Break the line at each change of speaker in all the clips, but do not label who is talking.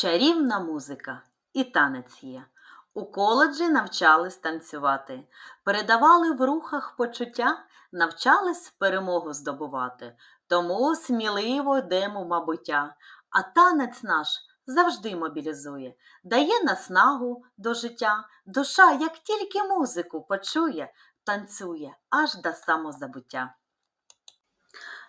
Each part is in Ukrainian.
Чарівна музика і танець є. У коледжі навчались танцювати, передавали в рухах почуття, навчались перемогу здобувати. Тому сміливо йдемо мабуття. А танець наш завжди мобілізує, дає наснагу до життя. Душа, як тільки музику почує, танцює аж до самозабуття.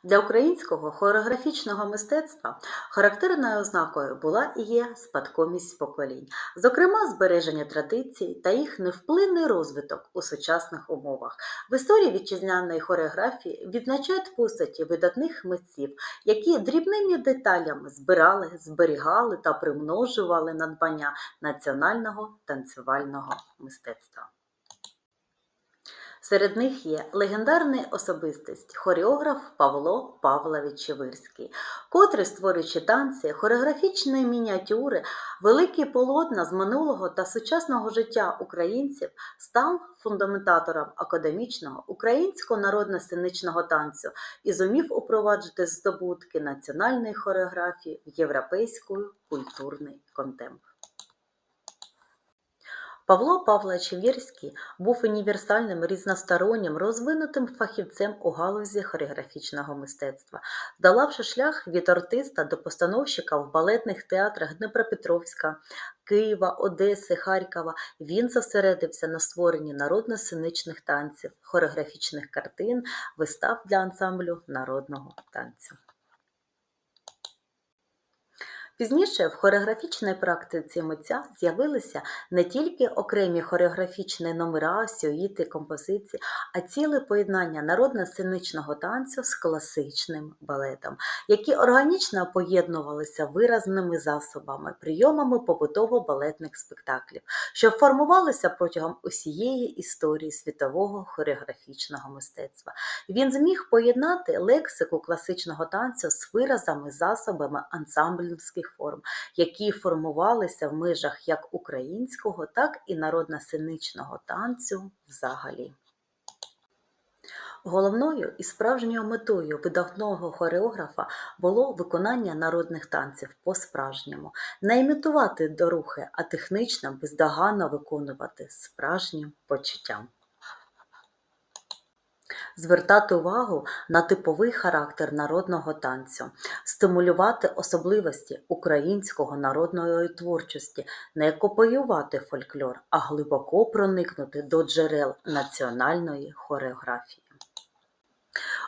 Для українського хореографічного мистецтва характерною ознакою була і є спадковість поколінь, зокрема збереження традицій та їх невплинний розвиток у сучасних умовах. В історії вітчизняної хореографії відзначають постаті видатних митців, які дрібними деталями збирали, зберігали та примножували надбання національного танцювального мистецтва. Серед них є легендарна особистість хореограф Павло Павлович Чевирський, котрий, створюючи танці, хореографічні мініатюри, великі полотна з минулого та сучасного життя українців, став фундаментатором академічного українського народно-сценичного танцю і зумів упроваджити здобутки національної хореографії в європейський культурний контемп. Павло Павлович Вірський був універсальним різностороннім розвинутим фахівцем у галузі хореографічного мистецтва, долавши шлях від артиста до постановщика в балетних театрах Дніпропетровська, Києва, Одеси, Харкова. Він зосередився на створенні народно-сценичних танців, хореографічних картин, вистав для ансамблю народного танцю. Пізніше в хореографічній практиці митця з'явилися не тільки окремі хореографічні номера, сюїти, композиції, а ціле поєднання народно-сценичного танцю з класичним балетом, які органічно поєднувалися виразними засобами, прийомами побутово-балетних спектаклів, що формувалися протягом усієї історії світового хореографічного мистецтва. Він зміг поєднати лексику класичного танцю з виразами, засобами ансамблівських форм, які формувалися в межах як українського, так і народно-сценичного танцю взагалі. Головною і справжньою метою видатного хореографа було виконання народних танців по-справжньому, не імітувати до рухи, а технічно бездоганно виконувати справжнім почуттям звертати увагу на типовий характер народного танцю, стимулювати особливості українського народної творчості, не копіювати фольклор, а глибоко проникнути до джерел національної хореографії.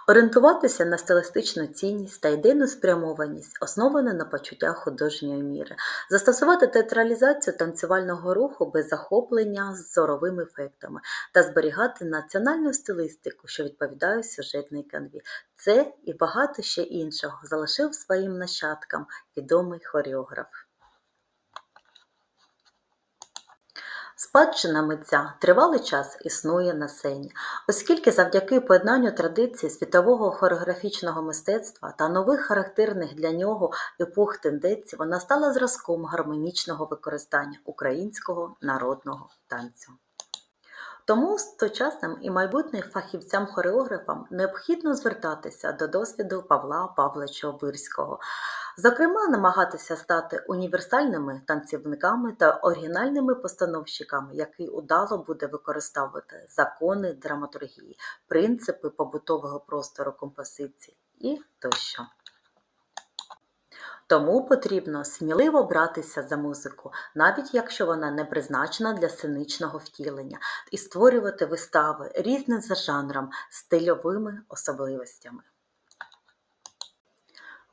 Орієнтуватися на стилістичну цінність та ідейну спрямованість, основану на почуттях художньої міри, застосувати театралізацію танцювального руху без захоплення з зоровими ефектами та зберігати національну стилістику, що відповідає сюжетній канві. Це і багато ще іншого залишив своїм нащадкам відомий хореограф. Спадщина митця тривалий час існує на сцені, оскільки завдяки поєднанню традицій світового хореографічного мистецтва та нових характерних для нього епох тенденцій вона стала зразком гармонічного використання українського народного танцю. Тому сучасним і майбутнім фахівцям-хореографам необхідно звертатися до досвіду Павла Павловича Обирського, зокрема, намагатися стати універсальними танцівниками та оригінальними постановщиками, які удало буде використовувати закони драматургії, принципи побутового простору композиції і тощо. Тому потрібно сміливо братися за музику, навіть якщо вона не призначена для сценичного втілення, і створювати вистави різні за жанром, стильовими особливостями.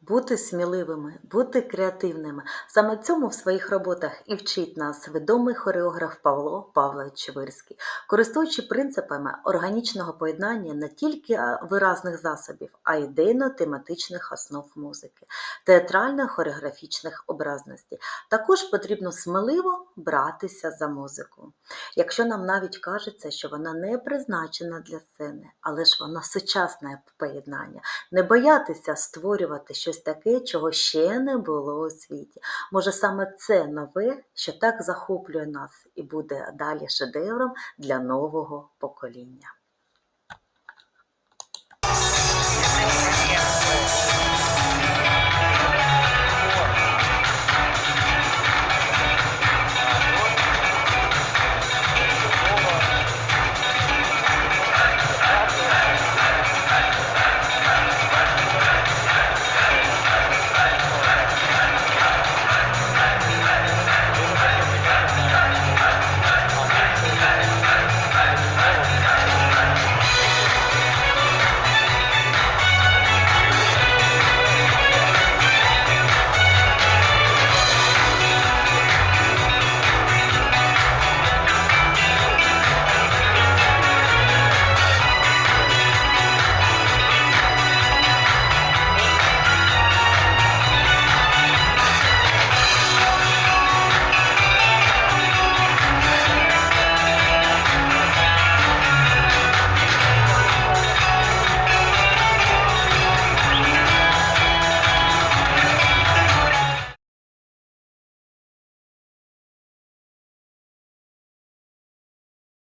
Бути сміливими, бути креативними. Саме цьому в своїх роботах і вчить нас відомий хореограф Павло Павлович Чевирський, користуючи принципами органічного поєднання не тільки виразних засобів, а й ідейно-тематичних основ музики, театрально-хореографічних образностей. Також потрібно сміливо братися за музику. Якщо нам навіть кажеться, що вона не призначена для сцени, але ж вона сучасне поєднання, не боятися створювати щось таке, чого ще не було у світі. Може, саме це нове, що так захоплює нас і буде далі шедевром для нового покоління.